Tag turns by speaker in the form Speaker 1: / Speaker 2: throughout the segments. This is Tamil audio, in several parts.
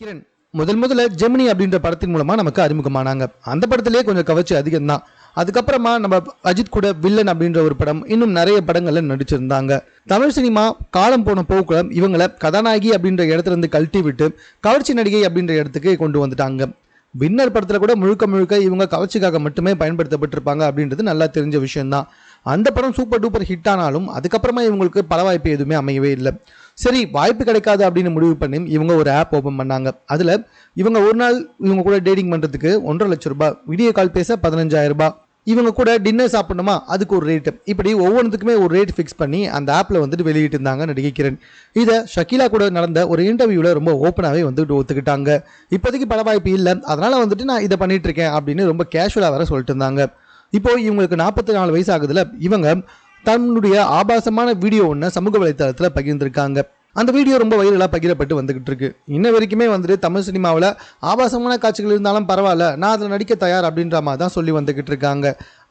Speaker 1: கிரண் முதல் முதல்ல ஜெமினி அப்படின்ற படத்தின் மூலமாக நமக்கு அறிமுகமானாங்க. அந்த படத்திலேயே கொஞ்சம் கவர்ச்சி அதிகம் தான் அதுக்கப்புறமா நம்ம அஜித் கூட வில்லன் அப்படின்ற ஒரு படம் இன்னும் நிறைய படங்கள்ல நடிச்சிருந்தாங்க. தமிழ் சினிமா காலம் போன போக்குல இவங்களை கதாநாயகி அப்படின்ற இடத்துல இருந்து கழட்டி விட்டு கவர்ச்சி நடிகை அப்படின்ற இடத்துக்கு கொண்டு வந்துட்டாங்க. வின்னர் படத்தில் கூட முழுக்க முழுக்க இவங்க கவர்ச்சிக்காக மட்டுமே பயன்படுத்தப்பட்டிருப்பாங்க அப்படின்றது நல்லா தெரிஞ்ச விஷயம்தான். அந்த படம் சூப்பர் டூப்பர் ஹிட் ஆனாலும் அதுக்கப்புறமா இவங்களுக்கு பல வாய்ப்பு எதுவுமே அமையவே இல்லை. சரி வாய்ப்பு கிடைக்காது அப்படின்னு முடிவு பண்ணி இவங்க ஒரு ஆப் ஓப்பன் பண்ணாங்க. அதில் இவங்க ஒரு நாள் இவங்க கூட டேட்டிங் பண்ணுறதுக்கு ஒன்றரை லட்ச ரூபாய் வீடியோ கால் பேச பதினஞ்சாயிரம் ரூபாய். இவங்க கூட டின்னர் சாப்பிடணுமா? அதுக்கு ஒரு ரேட்டு இப்படி ஒவ்வொன்றுத்துக்குமே ஒரு ரேட் ஃபிக்ஸ் பண்ணி அந்த ஆப்பில் வந்துட்டு வெளியிட்டு இருந்தாங்க நடிகை கிரண். இதை ஷக்கீலா கூட நடந்த ஒரு இன்டர்வியூவில் ரொம்ப ஓப்பனாகவே வந்துட்டு ஒத்துக்கிட்டாங்க. இப்போதைக்கு பட வாய்ப்பு இல்லை. அதனால் வந்துட்டு நான் இதை பண்ணிகிட்ருக்கேன் அப்படின்னு ரொம்ப கேஷுவலாக வர சொல்லிட்டு இருந்தாங்க. இப்போ இவங்களுக்கு நாற்பத்தி நாலு வயசு ஆகுதுல இவங்க தன்னுடைய ஆபாசமான வீடியோ ஒன்று சமூக வலைத்தளத்தில் பகிர்ந்திருக்காங்க. அந்த வீடியோ ரொம்ப வைரலாக பகிரப்பட்டு வந்துகிட்டு இருக்கு இன்ன வரைக்குமே வந்துட்டு தமிழ் சினிமாவில் ஆபாசமான காட்சிகள் இருந்தாலும் பரவாயில்ல நான் அதில் நடிக்க தயார் அப்படின்ற மாதிரி தான் சொல்லி வந்துகிட்டு இருக்காங்க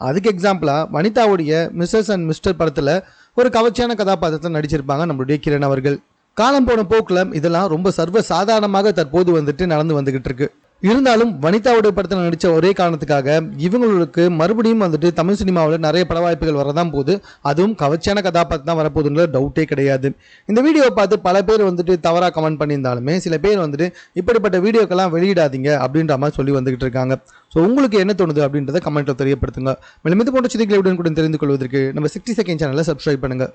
Speaker 1: அதுக்கு எக்ஸாம்பிளாக வனிதாவுடைய மிஸ்ஸஸ் அண்ட் மிஸ்டர் படத்தில் ஒரு கவர்ச்சியான கதாபாத்திரத்தில் நடிச்சிருப்பாங்க நம்மளுடைய கிரண் அவர்கள். காலம் போன போக்கில் இதெல்லாம் ரொம்ப சர்வ சாதாரணமாக தற்போது வந்துட்டு நடந்து வந்துகிட்டு இருக்கு இருந்தாலும் வனிதாவுடைய படத்தில் நடித்த ஒரே காரணத்துக்காக இவங்களுக்கு மறுபடியும் வந்துட்டு தமிழ் சினிமாவில் நிறைய பட வாய்ப்புகள் வரதான் போகுது. அதுவும் கவர்ச்சியான கதாபாத்திரம் தான் வரப்போகுதுங்கிற டவுட்டே கிடையாது. இந்த வீடியோவை பார்த்து பல பேர் வந்துட்டு தவறாக கமெண்ட் பண்ணியிருந்தாலுமே சில பேர் வந்துட்டு இப்படிப்பட்ட வீடியோக்கெல்லாம் வெளியிடாதீங்க அப்படின்ற மாதிரி சொல்லி வந்துகிட்டு இருக்காங்க. ஸோ உங்களுக்கு என்ன தோணுது அப்படின்றத கமெண்ட்டில் தெரியப்படுத்துங்க. மேலும் இது போன்ற செய்திகளை உடனுக்குடன் தெரிந்து கொள்வதற்கு நம்ம சிக்ஸ்டி செகண்ட் சேனலை சப்ஸ்கிரைப் பண்ணுங்க.